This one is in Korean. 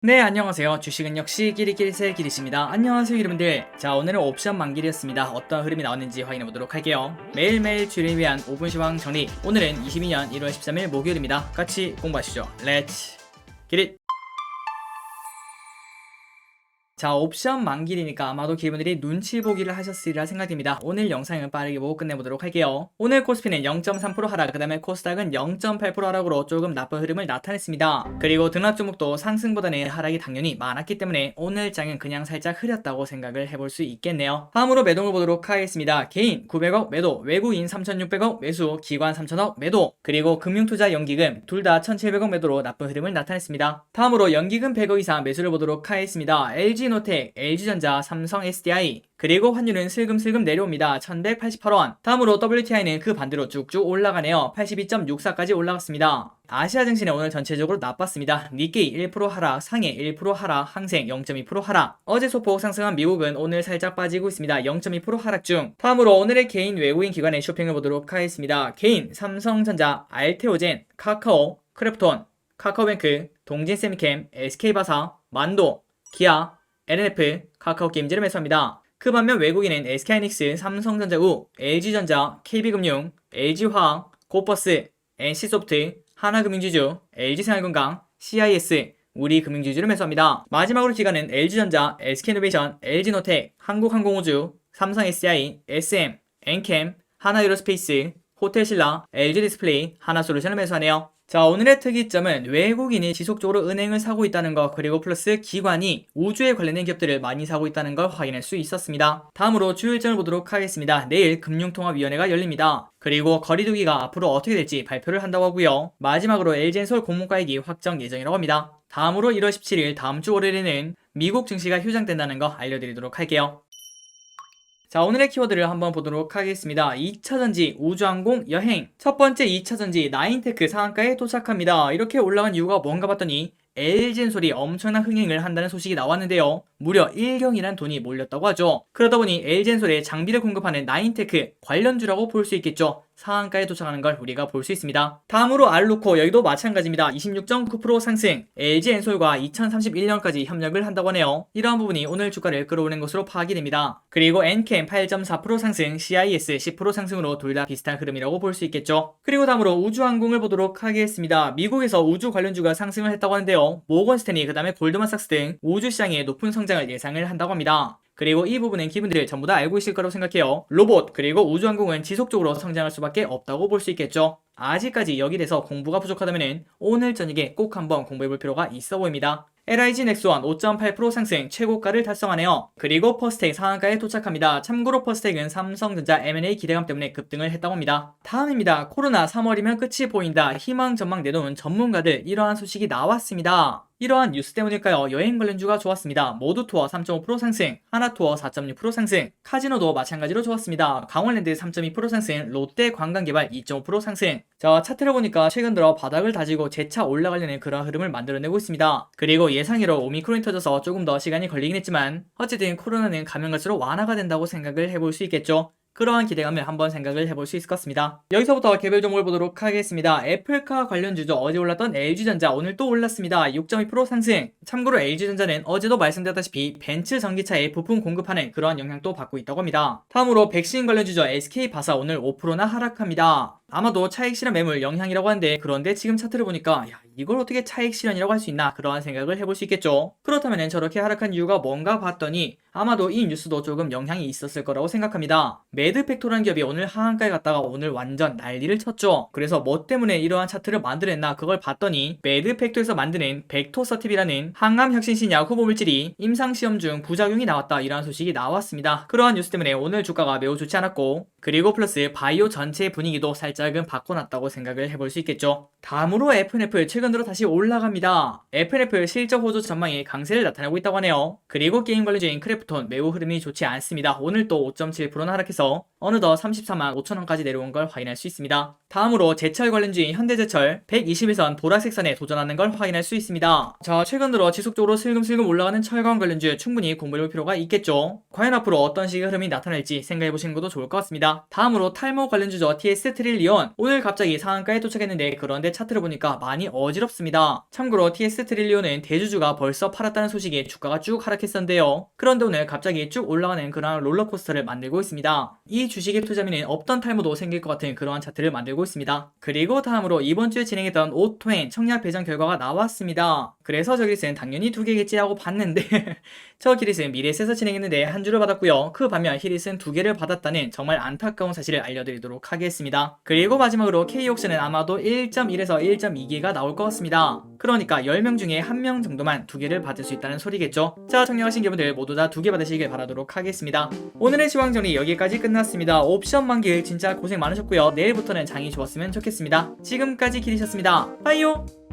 네 안녕하세요. 주식은 역시 끼리끼리새 끼리십니다. 안녕하세요 여러분들. 자 오늘은 옵션 만길이었습니다. 어떤 흐름이 나왔는지 확인해 보도록 할게요. 매일매일 주를 위한 5분 시황 정리. 오늘은 22년 1월 13일 목요일입니다. 같이 공부하시죠. 렛츠 기릿 자 옵션 만길이니까 아마도 기분들이 눈치 보기를 하셨으리라 생각됩니다. 오늘 영상은 빠르게 보고 끝내보도록 할게요. 오늘 코스피는 0.3% 하락, 그 다음에 코스닥은 0.8% 하락으로 조금 나쁜 흐름을 나타냈습니다. 그리고 등락 종목도 상승보다는 하락이 당연히 많았기 때문에 오늘 장은 그냥 살짝 흐렸다고 생각을 해볼 수 있겠네요. 다음으로 매동을 보도록 하겠습니다. 개인 900억 매도, 외국인 3,600억 매수, 기관 3,000억 매도, 그리고 금융투자 연기금 둘 다 1,700억 매도로 나쁜 흐름을 나타냈습니다. 다음으로 연기금 100억 이상 매수를 보도록 하겠습니다. LG 노텍, LG전자, 삼성 SDI, 그리고 환율은 슬금슬금 내려옵니다. 1188원. 다음으로 WTI는 그 반대로 쭉쭉 올라가네요. 82.64까지 올라갔습니다. 아시아 증시는 오늘 전체적으로 나빴습니다. 니케이 1% 하락, 상해 1% 하락, 항생 0.2% 하락. 어제 소폭 상승한 미국은 오늘 살짝 빠지고 있습니다. 0.2% 하락 중. 다음으로 오늘의 개인 외국인 기관의 쇼핑을 보도록 하겠습니다. 개인 삼성전자, 알테오젠, 카카오, 크래프톤, 카카오뱅크, 동진세미캠, SK바사, 만도, 기아, NF, 카카오 게임즈를 매수합니다. 그 반면 외국인은 SK하이닉스, 삼성전자 우, LG전자, KB금융, LG화학, 고버스, NC소프트, 하나금융지주, LG생활건강, CIS, 우리금융지주를 매수합니다. 마지막으로 기간은 LG전자, SK이노베이션, LG노텍, 한국항공우주, 삼성SCI, SM, 엔캠, 하나유로스페이스, 호텔신라, LG디스플레이, 하나솔루션을 매수하네요. 자, 오늘의 특이점은 외국인이 지속적으로 은행을 사고 있다는 것, 그리고 플러스 기관이 우주에 관련된 기업들을 많이 사고 있다는 걸 확인할 수 있었습니다. 다음으로 주요 일정을 보도록 하겠습니다. 내일 금융통화위원회가 열립니다. 그리고 거리두기가 앞으로 어떻게 될지 발표를 한다고 하고요. 마지막으로 LG엔솔 공모가액이 확정 예정이라고 합니다. 다음으로 1월 17일 다음 주 월요일에는 미국 증시가 휴장된다는 거 알려드리도록 할게요. 자, 오늘의 키워드를 한번 보도록 하겠습니다. 2차전지, 우주항공, 여행. 첫 번째 2차전지, 나인테크 상한가에 도착합니다. 이렇게 올라간 이유가 뭔가 봤더니 LG엔솔이 엄청난 흥행을 한다는 소식이 나왔는데요. 무려 1경이란 돈이 몰렸다고 하죠. 그러다 보니 LG엔솔에 장비를 공급하는 나인테크 관련주라고 볼 수 있겠죠. 상한가에 도착하는 걸 우리가 볼 수 있습니다. 다음으로 알루코 여기도 마찬가지입니다. 26.9% 상승. LG엔솔과 2031년까지 협력을 한다고 하네요. 이러한 부분이 오늘 주가를 끌어오는 것으로 파악이 됩니다. 그리고 엔캠 8.4% 상승, CIS 10% 상승으로 둘 다 비슷한 흐름이라고 볼 수 있겠죠. 그리고 다음으로 우주항공을 보도록 하겠습니다. 미국에서 우주 관련주가 상승을 했다고 하는데요. 모건스탠리 그다음에 골드만삭스 등 우주 시장의 높은 성장을 예상을 한다고 합니다. 그리고 이 부분은 기분들 전부 다 알고 있을 거라고 생각해요. 로봇 그리고 우주항공은 지속적으로 성장할 수밖에 없다고 볼 수 있겠죠. 아직까지 여기 대해서 공부가 부족하다면 오늘 저녁에 꼭 한번 공부해 볼 필요가 있어 보입니다. LIG 넥스원 5.8% 상승 최고가를 달성하네요. 그리고 퍼스텍 상한가에 도착합니다. 참고로 퍼스텍은 삼성전자 M&A 기대감 때문에 급등을 했다고 합니다. 다음입니다. 코로나 3월이면 끝이 보인다. 희망 전망 내놓은 전문가들 이러한 소식이 나왔습니다. 이러한 뉴스 때문일까요? 여행 관련주가 좋았습니다. 모두 투어 3.5% 상승, 하나 투어 4.6% 상승, 카지노도 마찬가지로 좋았습니다. 강원랜드 3.2% 상승, 롯데 관광개발 2.5% 상승. 자, 차트를 보니까 최근 들어 바닥을 다지고 재차 올라가려는 그런 흐름을 만들어내고 있습니다. 그리고 예상외로 오미크론이 터져서 조금 더 시간이 걸리긴 했지만 어쨌든 코로나는 가면 갈수록 완화가 된다고 생각을 해볼 수 있겠죠. 그러한 기대감을 한번 생각을 해볼 수 있을 것 같습니다. 여기서부터 개별 종목을 보도록 하겠습니다. 애플카 관련주죠. 어제 올랐던 LG전자 오늘 또 올랐습니다. 6.2% 상승. 참고로 LG전자는 어제도 말씀드렸다시피 벤츠 전기차에 부품 공급하는 그러한 영향도 받고 있다고 합니다. 다음으로 백신 관련주죠. SK바사 오늘 5%나 하락합니다. 아마도 차익 실현 매물 영향이라고 하는데 그런데 지금 차트를 보니까 야, 이걸 어떻게 차익 실현이라고 할 수 있나 그러한 생각을 해볼 수 있겠죠. 그렇다면 저렇게 하락한 이유가 뭔가 봤더니 아마도 이 뉴스도 조금 영향이 있었을 거라고 생각합니다. 매드팩토라는 기업이 오늘 하한가에 갔다가 오늘 완전 난리를 쳤죠. 그래서 뭐 때문에 이러한 차트를 만들었나 그걸 봤더니 매드팩토에서 만드는 벡토서팁이라는 항암 혁신신약 후보 물질이 임상시험 중 부작용이 나왔다 이러한 소식이 나왔습니다. 그러한 뉴스 때문에 오늘 주가가 매우 좋지 않았고 그리고 플러스 바이오 전체 분위기도 살짝은 바꿔놨다고 생각을 해볼 수 있겠죠. 다음으로 FNF 최근 들어 다시 올라갑니다. FNF 실적 호조 전망이 강세를 나타내고 있다고 하네요. 그리고 게임 관련주인 크래프톤 매우 흐름이 좋지 않습니다. 오늘 또 5.7%나 하락해서 어느덧 34만 5천원까지 내려온 걸 확인할 수 있습니다. 다음으로 제철 관련주인 현대제철 120일선 보라색 선에 도전하는 걸 확인할 수 있습니다. 자, 최근 들어 지속적으로 슬금슬금 올라가는 철강 관련주 충분히 공부해볼 필요가 있겠죠. 과연 앞으로 어떤 식의 흐름이 나타날지 생각해보시는 것도 좋을 것 같습니다. 있습니다. 다음으로 탈모 관련 주죠 TS 트릴리온 오늘 갑자기 상한가에 도착했는데 그런데 차트를 보니까 많이 어지럽습니다. 참고로 TS 트릴리온은 대주주가 벌써 팔았다는 소식에 주가가 쭉 하락했었는데요. 그런데 오늘 갑자기 쭉 올라가는 그러한 롤러코스터를 만들고 있습니다. 이 주식에 투자하면 없던 탈모도 생길 것 같은 그러한 차트를 만들고 있습니다. 그리고 다음으로 이번 주에 진행했던 오토엔 청약 배정 결과가 나왔습니다. 그래서 저 기릿은 당연히 두 개겠지 하고 봤는데 저 기릿은 미래에서 진행했는데 한 주를 받았고요. 그 반면 히릿은 두 개를 받았다는 정말 안 타까운 사실을 알려드리도록 하겠습니다. 그리고 마지막으로 K옥스는 아마도 1.1에서 1.2개가 나올 것 같습니다. 그러니까 10명 중에 1명 정도만 두 개를 받을 수 있다는 소리겠죠. 자, 청량하신 기분들 모두 다두개 받으시길 바라도록 하겠습니다. 오늘의 시황 정리 여기까지 끝났습니다. 옵션 만길 진짜 고생 많으셨고요. 내일부터는 장이 좋았으면 좋겠습니다. 지금까지 기리셨습니다. 빠이요!